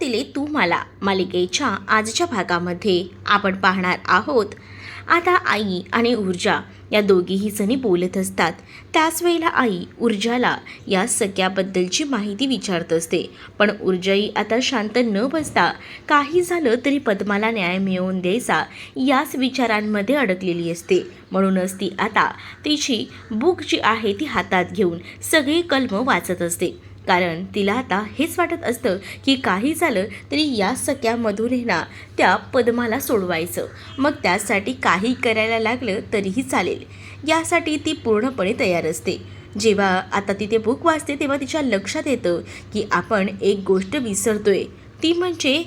दिले तू मला मालिकेच्या आजच्या भागामध्ये आपण पाहणार आहोत. आता आई आणि ऊर्जा या दोघीही जणी बोलत असतात. त्याच वेळेला आई ऊर्जाला या सगळ्याबद्दलची माहिती विचारत असते. पण ऊर्जाही आता शांत न बसता काही झालं तरी पद्माला न्याय मिळवून द्यायचा याच विचारांमध्ये अडकलेली असते. म्हणूनच ती आता तिची बुक जी आहे ती हातात घेऊन सगळे कलम वाचत असते. कारण तिला आता हेच वाटत असतं की काही झालं तरी या सगळ्यामधून ना त्या पद्माला सोडवायचं. मग त्यासाठी काही करायला लागलं तरीही चालेल. यासाठी ती पूर्णपणे तयार असते. जेव्हा आता तिथे बुक वाचते तेव्हा तिच्या लक्षात येतं की आपण एक गोष्ट विसरतोय. ती म्हणजे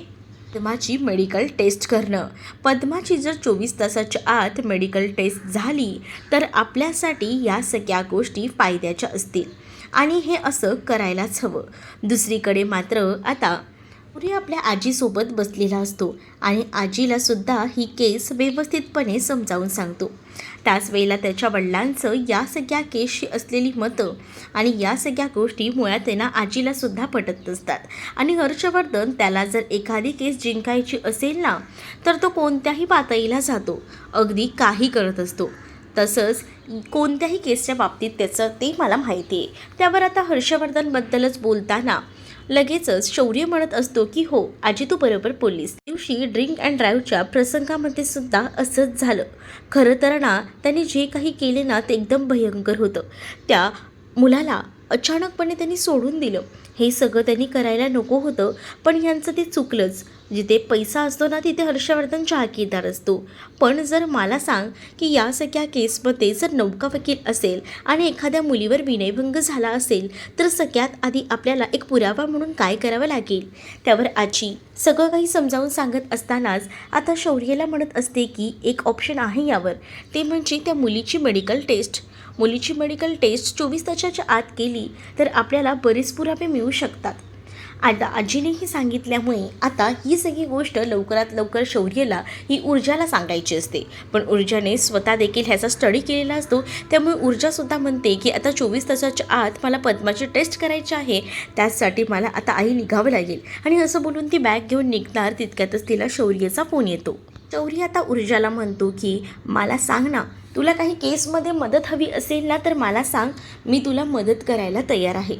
पद्माची मेडिकल टेस्ट करणं. पद्माची जर चोवीस तासाच्या आत मेडिकल टेस्ट झाली तर आपल्यासाठी या सगळ्या गोष्टी फायद्याच्या असतील. आणि हे असं करायलाच हवं. दुसरीकडे मात्र आता पुढे आपल्या आजीसोबत बसलेला असतो आणि आजीला सुद्धा ही केस व्यवस्थितपणे समजावून सांगतो. त्याच वेळेला त्याच्या वडिलांचं या सगळ्या केसशी असलेली मतं आणि या सगळ्या गोष्टी मुळात त्यांना आजीला सुद्धा पटत नसतात. आणि हर्षवर्धन त्याला जर एखादी केस जिंकायची असेल ना तर तो कोणत्याही पातळीला जातो. अगदी काही करत असतो. तसंच कोणत्याही केसच्या बाबतीत त्याचं ते मला माहिती आहे. त्यावर आता हर्षवर्धनबद्दलच बोलताना लगेचच शौर्य म्हणत असतो की हो आजी तू बरोबर बोललीस. दिवशी ड्रिंक अँड ड्राईव्हच्या प्रसंगामध्ये सुद्धा असंच झालं. खरं तर ना त्यांनी जे काही केले ना ते एकदम भयंकर होतं. त्या मुलाला अचानकपणे त्यांनी सोडून दिलं. हे सगळं त्यांनी करायला नको होतं. पण ह्यांचं ते चुकलंच. जिथे पैसा असतो ना तिथे हर्षवर्धन चहाकीदार असतो. पण जर मला सांग की या सगळ्या केसमध्ये जर नौका वकील असेल आणि एखाद्या मुलीवर विनयभंग झाला असेल तर सगळ्यात आधी आपल्याला एक पुरावा म्हणून काय करावं लागेल? त्यावर आजी सगळं काही समजावून सांगत असतानाच आता शौर्यला म्हणत असते की एक ऑप्शन आहे यावर. ते म्हणजे त्या मुलीची मेडिकल टेस्ट मुलीची मेडिकल टेस्ट चोवीस तासाच्या आत केली तर आपल्याला बरेच पुरावे मिळू शकतात. आता आजीनेही सांगितल्यामुळे आता ही सगळी गोष्ट लवकरात लवकर शौर्यला ही ऊर्जाला सांगायची असते. पण ऊर्जाने स्वतः देखील ह्याचा स्टडी केलेला असतो. त्यामुळे ऊर्जासुद्धा म्हणते की आता चोवीस तासाच्या आत मला पद्माची टेस्ट करायची आहे. त्याचसाठी मला आता आई निघावं लागेल. आणि असं बोलून ती बॅग घेऊन निघणार. तितक्यातच तिला शौर्यचा फोन येतो. शौर्य आता ऊर्जाला म्हणतो की मला सांग ना तुला काही केसमध्ये मदत हवी असेल ना तर मला सांग. मी तुला मदत करायला तयार आहे.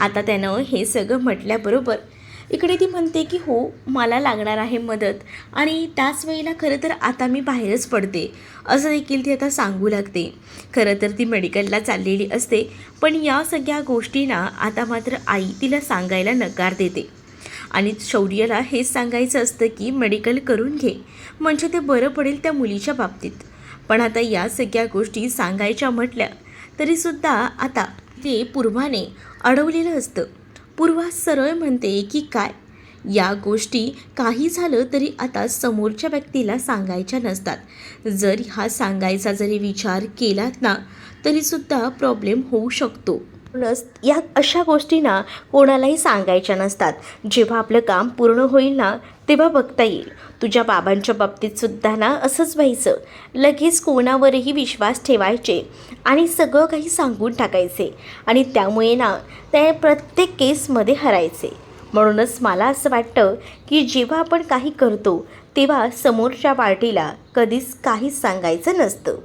आता त्यानं हे सगळं म्हटल्याबरोबर इकडे ती म्हणते की हो मला लागणार आहे मदत आणि त्याच वेळेला खरं तर आता मी बाहेरच पडते. असं देखील ती आता सांगू लागते. खरं तर ती मेडिकलला चाललेली असते पण या सगळ्या गोष्टींना आता मात्र आई तिला सांगायला नकार देते. आणि शौर्यला हेच सांगायचं असतं की मेडिकल करून घे. म्हणजे ते बरं पडेल त्या मुलीच्या बाबतीत. पण आता या सगळ्या गोष्टी सांगायच्या म्हटल्या तरीसुद्धा आता ते पूर्वाने अडवलेलं असतं. पूर्वा सरळ म्हणते की काय? या गोष्टी काही झालं तरी आता समोरच्या व्यक्तीला सांगायच्या नसतात. जर हा सांगायचा जरी विचार केलात ना तरीसुद्धा प्रॉब्लेम होऊ शकतो. प्लस या अशा गोष्टींना कोणालाही सांगायच्या नसतात. जेव्हा आपलं काम पूर्ण होईल ना तेव्हा बघता येईल. तुझ्या बाबांच्या बाबतीत सुद्धा ना असंच व्हायचं. लगेच कोणावरही विश्वास ठेवायचे आणि सगळं काही सांगून टाकायचे. आणि त्यामुळे ना ते प्रत्येक केसमध्ये हरायचे. म्हणूनच मला असं वाटतं की जेव्हा आपण काही करतो तेव्हा समोरच्या पार्टीला कधीच काहीच सांगायचं नसतं.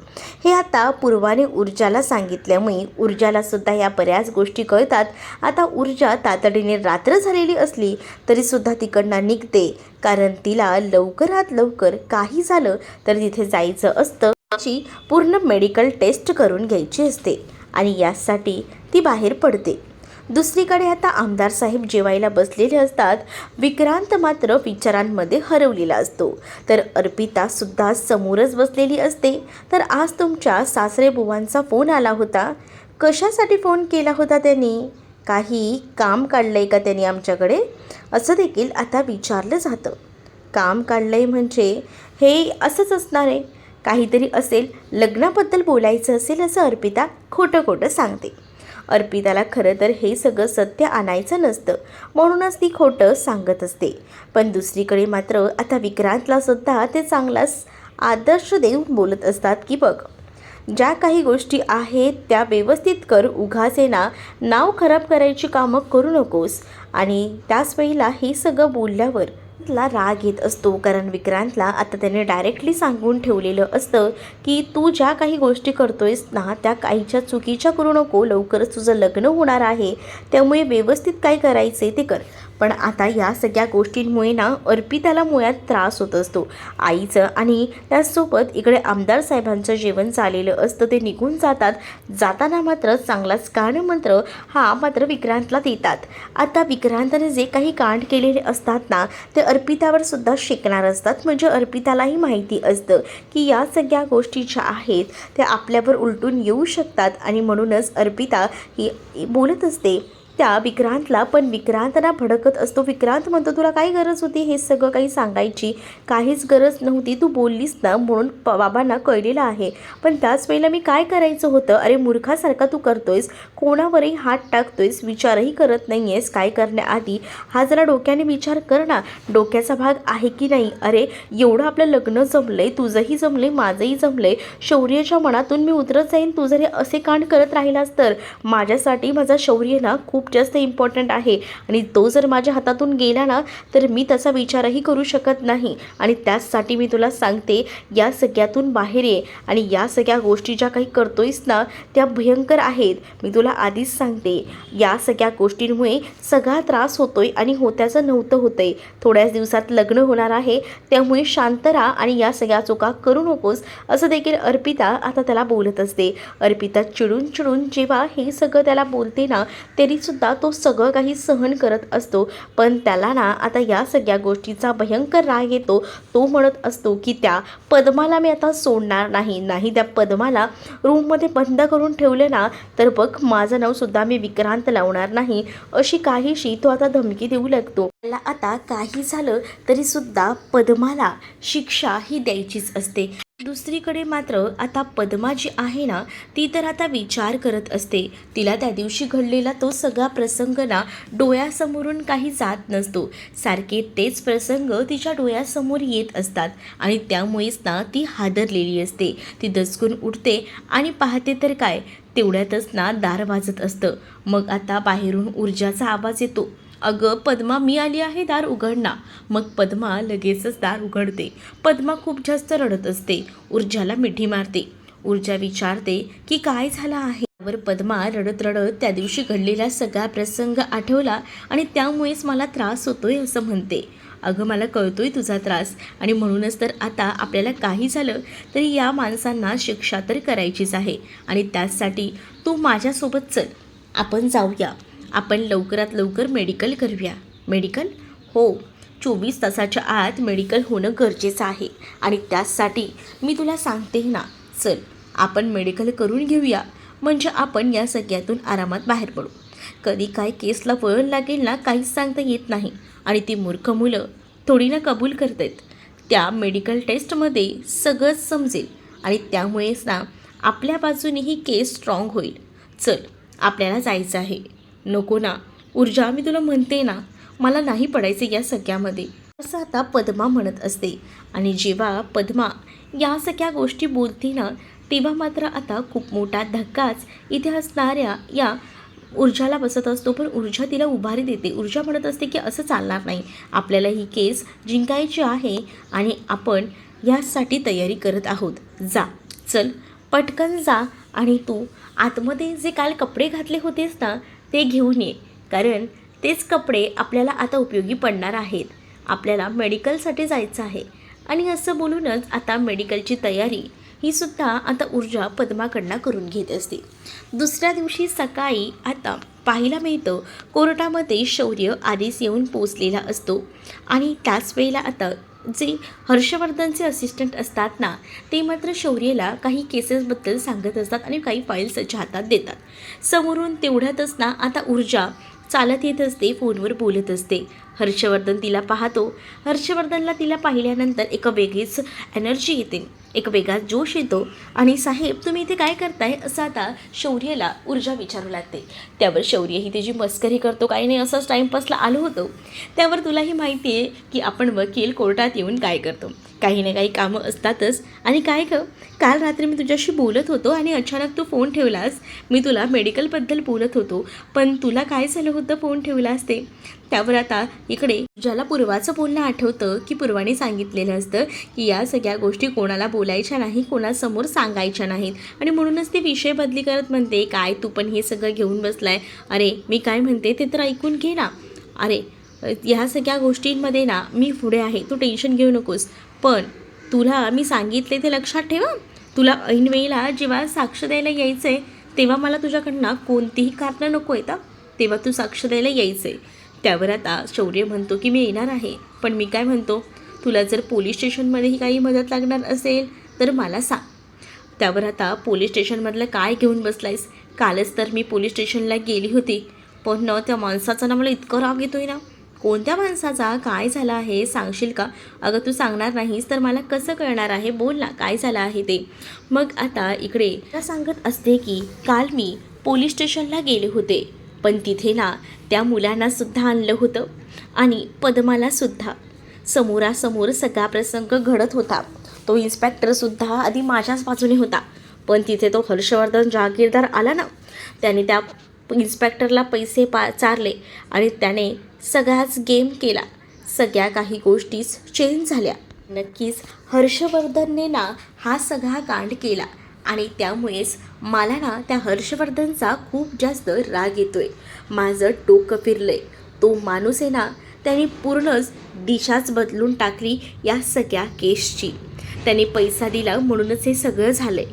हे आता पूर्वाने ऊर्जाला सांगितल्यामुळे ऊर्जाला सुद्धा या बऱ्याच गोष्टी कळतात. आता ऊर्जा तातडीने रात्र झालेली असली तरीसुद्धा तिकडनं निघते. कारण तिला लवकरात लवकर काही झालं तर तिथे जायचं असतं अशी पूर्ण मेडिकल टेस्ट करून घ्यायची असते. आणि यासाठी ती बाहेर पडते. दुसरीकडे आता आमदार साहेब जेवायला बसलेले असतात. विक्रांत मात्र विचारांमध्ये हरवलेला असतो. तर अर्पिता सुद्धा समोरच बसलेली असते. तर आज तुमच्या सासरे बुवांचा फोन आला होता. कशासाठी फोन केला होता त्यांनी? काही काम काढलं आहे का त्यांनी आमच्याकडे? असं देखील आता विचारलं जातं. काम काढलं आहे म्हणजे? हे असंच असणार आहे. काहीतरी असेल लग्नाबद्दल बोलायचं असेल असं अर्पिता खोटं खोटं सांगते. अर्पिताला खरं तर हे सगळं सत्य आणायचं नसतं. म्हणूनच ती खोटं सांगत असते. पण दुसरीकडे मात्र आता विक्रांतला सुद्धा ते चांगलाच आदर्श देऊन बोलत असतात की बघ ज्या काही गोष्टी आहेत त्या व्यवस्थित कर उघाचे ना नाव खराब करायची कामं करू नकोस. आणि त्याच वेळेला हे सगळं बोलल्यावर ला राग येत असतो. कारण विक्रांतला आता त्याने डायरेक्टली सांगून ठेवलेलं असतं की तू ज्या काही गोष्टी करतोयस ना त्या काहीच्या चुकीच्या करू नको. लवकरच तुझं लग्न होणार आहे. त्यामुळे व्यवस्थित काय करायचे ते कर. पण आता या सगळ्या गोष्टींमुळे ना अर्पिताला मुळात त्रास होत असतो. आईचं आणि त्याचसोबत इकडे आमदार साहेबांचं जेवण चाललेलं असतं ते निघून जातात. जाताना मात्र चांगलाच कानमंत्र हा मात्र विक्रांतला देतात. आता विक्रांतने जे काही कांड केलेले असतात ना ते अर्पितावर सुद्धा शिकणार असतात. म्हणजे अर्पितालाही माहिती असतं की या सगळ्या गोष्टी ज्या आहेत त्या आपल्यावर उलटून येऊ शकतात. आणि म्हणूनच अर्पिता ही बोलत असते त्या विक्रांतला पण विक्रांतना भडकत असतो. विक्रांत म्हणतो तुला काय गरज होती? हे सगळं काही सांगायची काहीच गरज नव्हती. तू बोललीस ना म्हणून प बाबांना कळलेलं आहे. पण त्याच वेळेला मी काय करायचं होतं? अरे मूर्खासारखा तू करतोयस. कोणावरही हात टाकतोयस. विचारही करत नाही आहेस काय करण्याआधी? हा जरा डोक्याने विचार कर ना. डोक्याचा भाग आहे की नाही? अरे एवढं आपलं लग्न जमलंय. तुझंही जमलंय. माझंही जमलंय. शौर्याच्या मनातून मी उतरत जाईन. तू जरी असे कांड करत राहिलास तर माझ्यासाठी माझा शौर्य ना खूप खूप जास्त इम्पॉर्टंट आहे. आणि तो जर माझ्या हातातून गेला ना तर मी त्याचा विचारही करू शकत नाही. आणि त्याचसाठी मी तुला सांगते या सगळ्यातून बाहेर ये. आणि या सगळ्या गोष्टी ज्या काही करतोयस ना त्या भयंकर आहेत. मी तुला आधीच सांगते या सगळ्या गोष्टींमुळे सगळा त्रास होतोय आणि होत्याचं नव्हतं होतंय. थोड्याच दिवसात लग्न होणार आहे त्यामुळे शांत राहा आणि या सगळ्या चुका करू नकोस असं देखील अर्पिता आता त्याला बोलत असते. अर्पिता चिडून चिडून जेव्हा हे सगळं त्याला बोलते ना तरीसुद्धा तो सगळं काही सहन करत असतो. पण त्याला ना आता या सगळ्या गोष्टीचा भयंकर राग येतो. तो म्हणत असतो की त्या पद्माला मी आता सोडणार नाही. नाही त्या पद्माला रूममध्ये बंद करून ठेवलं ना तर बघ माझं नावसुद्धा मी विक्रांत लावणार नाही. अशी काहीशी तो आता धमकी देऊ लागतो. त्याला आता काही झालं तरीसुद्धा पद्माला शिक्षा ही द्यायचीच असते. दुसरीकडे मात्र आता पद्मा जी आहे ना ती तर आता विचार करत असते. तिला त्या दिवशी घडलेला तो सगळा प्रसंग ना डोळ्यासमोरून काही जात नसतो. सारखे तेच प्रसंग तिच्या डोळ्यासमोर येत असतात आणि त्यामुळेच ना ती हादरलेली असते. ती दचकून उठते आणि पाहते तर काय तेवढ्यातच ना दार वाजत असतं. मग आता बाहेरून ऊर्जाचा आवाज येतो. अगं पद्मा मी आली आहे दार उघड ना. मग पद्मा लगेचच दार उघडते. पद्मा खूप जास्त रडत असते. ऊर्जाला मिठी मारते. ऊर्जा विचारते की काय झालं आहे? वर पद्मा रडत रडत त्या दिवशी घडलेला सगळा प्रसंग आठवला आणि त्यामुळेच मला त्रास होतोय असं म्हणते. अगं मला कळतोय तुझा त्रास आणि म्हणूनच तर आता आपल्याला काही झालं तरी या माणसांना शिक्षा तर करायचीच आहे आणि त्याचसाठी तू माझ्यासोबत चल. आपण जाऊया. आपण लवकरात लवकर मेडिकल करूया. मेडिकल हो. चोवीस तासाच्या आत मेडिकल होणं गरजेचं आहे. आणि त्याचसाठी मी तुला सांगते ना. चल आपण मेडिकल करून घेऊया. म्हणजे आपण या सगळ्यातून आरामात बाहेर पडू. कधी काय केसला वळण लागेल ना काहीच सांगता येत नाही. आणि ती मूर्ख मुलं थोडी ना कबूल करतात. त्या मेडिकल टेस्टमध्ये सगळंच समजेल. आणि त्यामुळेच ना आपल्या बाजूने ही केस स्ट्रॉंग होईल. चल आपल्याला जायचं आहे. नको ना. ऊर्जा मी तुला म्हणते ना मला नाही पडायचे या सगळ्यामध्ये. असं आता पद्मा म्हणत असते. आणि जेव्हा पद्मा या सगळ्या गोष्टी बोलते ना तेव्हा मात्र आता खूप मोठा धक्काच इथे असणाऱ्या या ऊर्जाला बसत असतो. पण ऊर्जा तिला उभारी देते. ऊर्जा म्हणत असते की असं चालणार नाही. आपल्याला ही केस जिंकायची आहे आणि आपण यासाठी तयारी करत आहोत. जा चल पटकन जा. आणि तू आतमध्ये जे काल कपडे घातले होतेस ना ते घेऊन ये. कारण तेच कपडे आपल्याला आता उपयोगी पडणार आहेत. आपल्याला मेडिकलसाठी जायचं आहे. आणि असं बोलूनच आता मेडिकलची तयारी ही सुद्धा आता ऊर्जा पद्माकडनं करून घेत असते. दुसऱ्या दिवशी सकाळी आता पाहायला मिळतं कोर्टामध्ये शौर्य आधीच येऊन पोचलेला असतो. आणि त्याच वेळेला आता जे हर्षवर्धनचे असिस्टंट असतात ना ते मात्र शौर्यला काही केसेसबद्दल सांगत असतात आणि काही फाईल्स त्याच्या हातात देतात. समोरून तेवढ्यातच ना आता ऊर्जा चालत येत असते फोनवर बोलत असते. हर्षवर्धन तिला पाहतो. हर्षवर्धनला तिला पाहिल्यानंतर एक वेगळीच एनर्जी येते. एक वेगळा जोश येतो. आणि साहेब तुम्ही इथे काय करताय? असं आता शौर्यला ऊर्जा विचारू लागते. त्यावर शौर्य ही त्याची मस्करी करतो. काही नाही असंच टाईमपासला आलो होतो. त्यावर तुलाही माहिती आहे की आपण वकील कोर्टात येऊन काय करतो. काही ना काही कामं असतातच. आणि काय ग? काल रात्री मी तुझ्याशी बोलत होतो आणि अचानक तू फोन ठेवलास. मी तुला मेडिकलबद्दल बोलत होतो. पण तुला काय झालं होतं फोन ठेवलास ते? त्यावर आता इकडे ज्याला पूर्वाचं बोलणं आठवतं की पूर्वाने सांगितलेलं असतं की या सगळ्या गोष्टी कोणाला बोलायच्या नाही कोणासमोर सांगायच्या नाहीत. आणि म्हणूनच ती विषय बदली करत म्हणते काय तू पण हे सगळं घेऊन बसलाय? अरे मी काय म्हणते ते तर ऐकून घे ना. अरे ह्या सगळ्या गोष्टींमध्ये ना मी पुढे आहे तू टेन्शन घेऊ नकोस. पण तुला मी सांगितले ते लक्षात ठेवा. तुला ऐन वेळेला जेव्हा साक्ष द्यायला यायचं आहे तेव्हा मला तुझ्याकडनं कोणतीही कारणं नको आहेत तेव्हा तू साक्ष द्यायला यायचं आहे त्यावर आता शौर्य म्हणतो की मी येणार आहे. पण मी काय म्हणतो? तुला जर पोलीस स्टेशनमध्येही काही मदत लागणार असेल तर मला सांग. त्यावर आता पोलीस स्टेशनमधलं काय घेऊन बसलायस? कालच तर मी पोलीस स्टेशनला गेली होती. पण न त्या माणसाचा ना मला इतकं राग येतोय ना. कोणत्या माणसाचा? काय झाला आहे? सांगशील का? अगं तू सांगणार नाहीस तर मला कसं कळणार आहे? बोल ना काय झालं आहे ते? मग आता इकडे सांगत असते की काल मी पोलीस स्टेशनला गेले होते. पण तिथे ना त्या मुलांनासुद्धा आणलं होतं आणि पद्मालासुद्धा समोरासमोर सगळा प्रसंग घडत होता. तो इन्स्पेक्टरसुद्धा आधी माझ्याच बाजूने होता. पण तिथे तो हर्षवर्धन जहागीरदार आला ना त्याने त्या इन्स्पेक्टरला पैसे पा चारले आणि त्याने सगळाच गेम केला. सगळ्या काही गोष्टीच चेंज झाल्या. नक्कीच हर्षवर्धनने ना हा सगळा कांड केला. आणि त्यामुळेच मला ना त्या हर्षवर्धनचा खूप जास्त राग येतोय. माझं डोकं फिरलंय. तो माणूस आहे ना त्याने पूर्णच दिशाच बदलून टाकली या सगळ्या केसची. त्याने पैसा दिला म्हणूनच हे सगळं झालंय.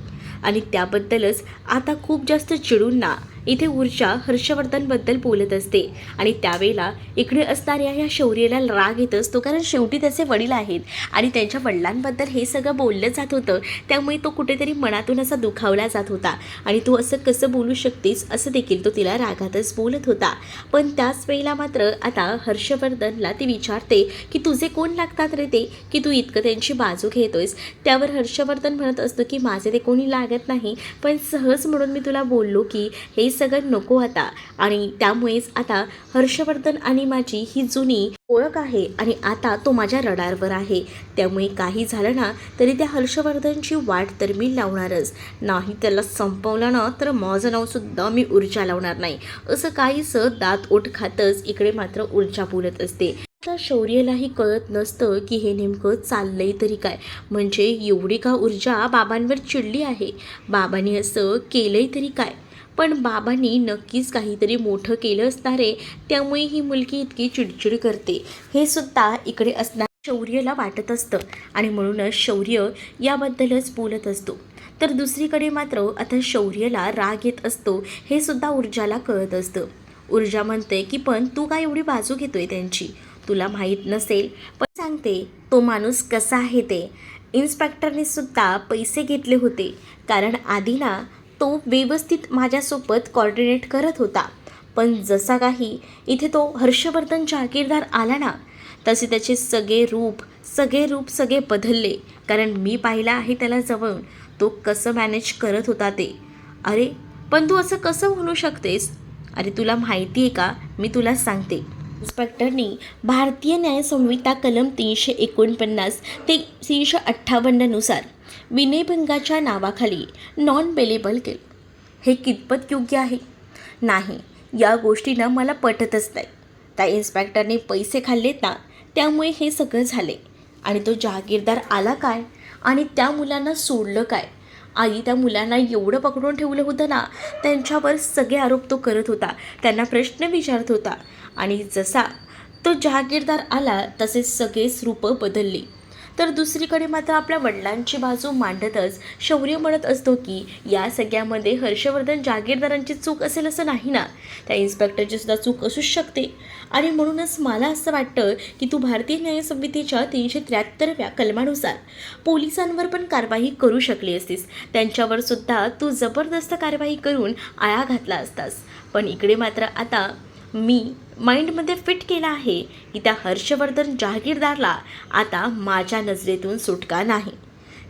आणि त्याबद्दलच आता खूप जास्त चिडून ना इथे ऊर्जा हर्षवर्धनबद्दल बोलत असते. आणि त्यावेळेला इकडे असणाऱ्या या शौर्याला राग येत असतो कारण शेवटी त्याचे वडील आहेत. आणि त्यांच्या वडिलांबद्दल हे सगळं बोललं जात होतं. त्यामुळे तो कुठेतरी मनातून असा दुखावला जात होता. आणि तू असं कसं बोलू शकतेस असं देखील तो तिला रागातच बोलत होता. पण त्याच वेळेला मात्र आता हर्षवर्धनला ती विचारते की तुझे कोण लागतात रे ते? की तू इतकं त्यांची बाजू घेतोयस? त्यावर हर्षवर्धन म्हणत असतो की माझे ते कोणी लागत नाही. पण सहज म्हणून मी तुला बोललो की हे सगळं नको आता. आणि त्यामुळेच आता हर्षवर्धन आणि माझी ही जुनी ओळख आहे आणि आता तो माझ्या रडारवर आहे. त्यामुळे काही झालं ना तरी त्या हर्षवर्धनची वाट तर मी लावणारच. नाही त्याला संपवलं ना तर माझं नावसुद्धा मी ऊर्जा लावणार नाही. असं काहीसं दात ओठ खातच इकडे मात्र ऊर्जा बोलत असते. आता शौर्यलाही कळत नसतं की हे नेमकं चाललंय तरी काय. म्हणजे एवढी का ऊर्जा बाबांवर चिडली आहे? बाबांनी असं केलंय तरी काय? पण बाबांनी नक्कीच काहीतरी मोठं केलं असणार आहे. त्यामुळे ही मुलगी इतकी चिडचिड करते. हे सुद्धा इकडे असणार शौर्यला वाटत असतं आणि म्हणूनच शौर्य याबद्दलच बोलत असतो. तर दुसरीकडे मात्र आता शौर्यला राग येत असतो हे सुद्धा ऊर्जाला कळत असतं. ऊर्जा म्हणते की पण तू काय एवढी बाजू घेतोय त्यांची? तुला माहीत नसेल पण सांगते तो माणूस कसा आहे ते. इन्स्पेक्टरने सुद्धा पैसे घेतले होते. कारण आधी ना तो व्यवस्थित माझ्यासोबत कॉर्डिनेट करत होता. पण जसा काही इथे तो हर्षवर्धन जहागीरदार आला ना तसे त्याचे सगळे रूप सगळे रूप सगळे बदलले. कारण मी पाहिला आहे त्याला जवळून. तो कसं मॅनेज करत होता ते. अरे पण तू असं कसं म्हणू शकतेस? अरे तुला माहिती आहे का? मी तुला सांगते. इन्स्पेक्टरनी भारतीय न्यायसंहिता कलम तीनशे एकोणपन्नास ते तीनशे अठ्ठावन्ननुसार विनयभंगाच्या नावाखाली नॉन बेलेबल केलं. हे कितपत योग्य आहे? नाही या गोष्टीनं मला पटतच नाही. त्या इन्स्पेक्टरने पैसे खाल्लेत ना त्यामुळे हे सगळं झाले. आणि तो जहागीरदार आला काय? आणि त्या मुलांना सोडलं काय? आई त्या मुलांना एवढं पकडून ठेवलं होतं ना त्यांच्यावर सगळे आरोप तो करत होता. त्यांना प्रश्न विचारत होता. आणि जसा तो जहागीरदार आला तसे सगळेच रूपं बदलली. तर दुसरीकडे मात्र आपल्या वडिलांची बाजू मांडतच शौर्य म्हणत असतो की या सगळ्यामध्ये हर्षवर्धन जागीरदारांची चूक असेल असं नाही ना? त्या इन्स्पेक्टरची सुद्धा चूक असूच शकते. आणि म्हणूनच मला असं वाटतं की तू भारतीय न्याय संहितेच्या तीनशे त्र्याहत्तरव्या कलमानुसार पोलिसांवर पण कारवाई करू शकली असतीस. त्यांच्यावर सुद्धा तू जबरदस्त कारवाई करून आळा घातला असतास. पण इकडे मात्र आता मी माइंडमध्ये फिट केला आहे. की त्या हर्षवर्धन जहागीरदारला आता माझ्या नजरेतून सुटका नाही.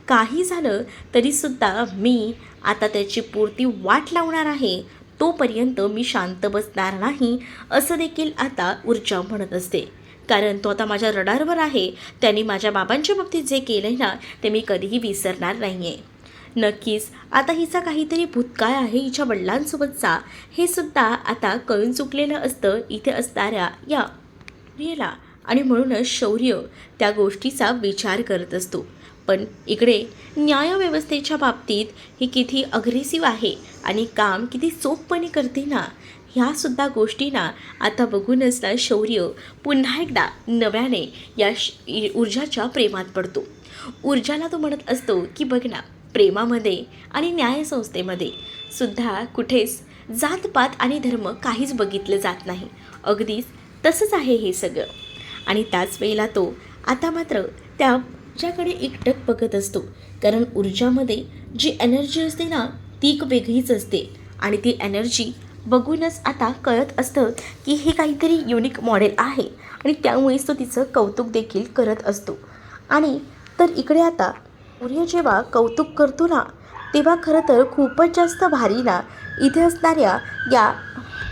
काही झालं तरीसुद्धा मी आता त्याची पूर्ती वाट लावणार आहे. तोपर्यंत मी शांत बसणार नाही असं देखील आता ऊर्जा म्हणत असते. कारण तो आता माझ्या रडारवर आहे. त्यांनी माझ्या बाबांच्या बाबतीत जे केलं ना ते मी कधीही विसरणार नाही आहे नक्कीच. आता हिचा काहीतरी भूतकाळ आहे हिच्या वडिलांसोबतचा हे सुद्धा आता कळून चुकलेलं असतं इथे असणाऱ्या या शौर्यला आणि म्हणूनच शौर्य त्या गोष्टीचा विचार करत असतो. पण इकडे न्यायव्यवस्थेच्या बाबतीत ही किती अग्रेसिव्ह आहे आणि काम किती चोखपणे करते ना ह्यासुद्धा गोष्टींना आता बघूनच ना शौर्य पुन्हा एकदा नव्याने या श ऊर्जाच्या प्रेमात पडतो. ऊर्जाला तो म्हणत असतो की बघ ना प्रेमामध्ये आणि न्यायसंस्थेमध्ये सुद्धा कुठेच जातपात आणि धर्म काहीच बघितलं जात नाही. अगदीच तसंच आहे हे सगळं. आणि त्याच वेळेला तो आता मात्र त्याच्याकडे एकटक बघत असतो. कारण ऊर्जामध्ये जी एनर्जी असते ना ती एक वेगळीच असते. आणि ती एनर्जी बघूनच आता कळत असतं की हे काहीतरी युनिक मॉडेल आहे. आणि त्यामुळेच तो तिचं कौतुक देखील करत असतो. आणि तर इकडे आता सूर्य जेव्हा कौतुक करतो ना तेव्हा खरं तर खूपच जास्त भारी ना. इथे असणाऱ्या या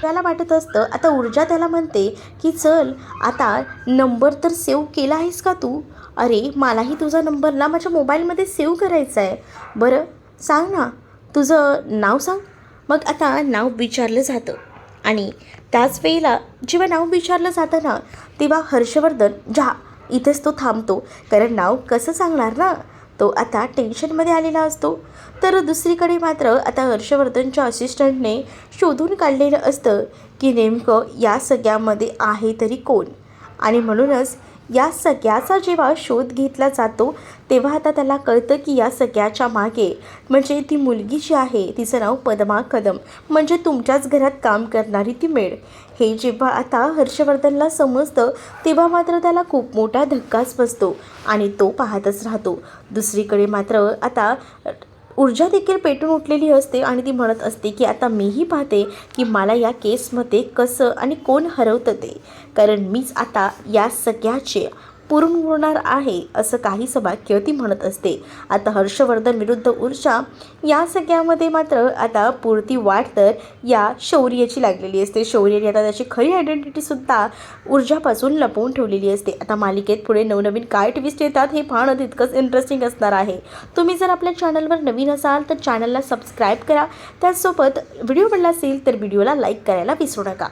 त्याला वाटत असतं आता ऊर्जा त्याला म्हणते की चल आता नंबर तर सेव्ह केला आहेस का तू? अरे मलाही तुझा नंबर ना माझ्या मोबाईलमध्ये सेव्ह करायचा आहे. बरं सांग ना तुझं नाव सांग. मग आता नाव विचारलं जातं. आणि त्याच वेळेला जेव्हा नाव विचारलं जातं ना तेव्हा हर्षवर्धन जा इथेच तो थांबतो कारण नाव कसं सांगणार ना? तो आता टेन्शनमध्ये आलेला असतो. तर दुसरीकडे मात्र आता हर्षवर्धनच्या असिस्टंटने शोधून काढलेलं असतं की नेमकं या सगळ्यामध्ये आहे तरी कोण? आणि म्हणूनच या सगळ्याचा जेव्हा शोध घेतला जातो तेव्हा आता त्याला कळतं की या सगळ्याच्या मागे म्हणजे ती मुलगी जी आहे तिचं नाव पद्मा कदम. म्हणजे तुमच्याच घरात काम करणारी ती मेड. हे जेव्हा आता हर्षवर्धनला समजतं तेव्हा मात्र त्याला खूप मोठा धक्काच बसतो आणि तो पाहतच राहतो. दुसरीकडे मात्र आता ऊर्जा देखील पेटून उठलेली असते आणि ती म्हणत असते की आता मीही पाहते की मला या केसमध्ये कसं आणि कोण हरवतं ते. कारण मीच आता या सगळ्याचे पुरून उरणार आहे असं काही सभा केळती म्हणत असते. आता हर्षवर्धन विरुद्ध ऊर्जा या सगळ्यामध्ये मात्र आता पुरती वाट तर या शौर्याची लागलेली असते. शौर्याने आता त्याची खरी आयडेंटिटीसुद्धा ऊर्जापासून लपवून ठेवलेली असते. आता मालिकेत पुढे नवनवीन काय ट्विस्ट येतात हे पाहणं तितकंच इंटरेस्टिंग असणार आहे. तुम्ही जर आपल्या चॅनलवर नवीन असाल तर चॅनलला सबस्क्राईब करा. त्याचसोबत व्हिडिओ आवडला असेल तर व्हिडिओला लाईक करायला विसरू नका.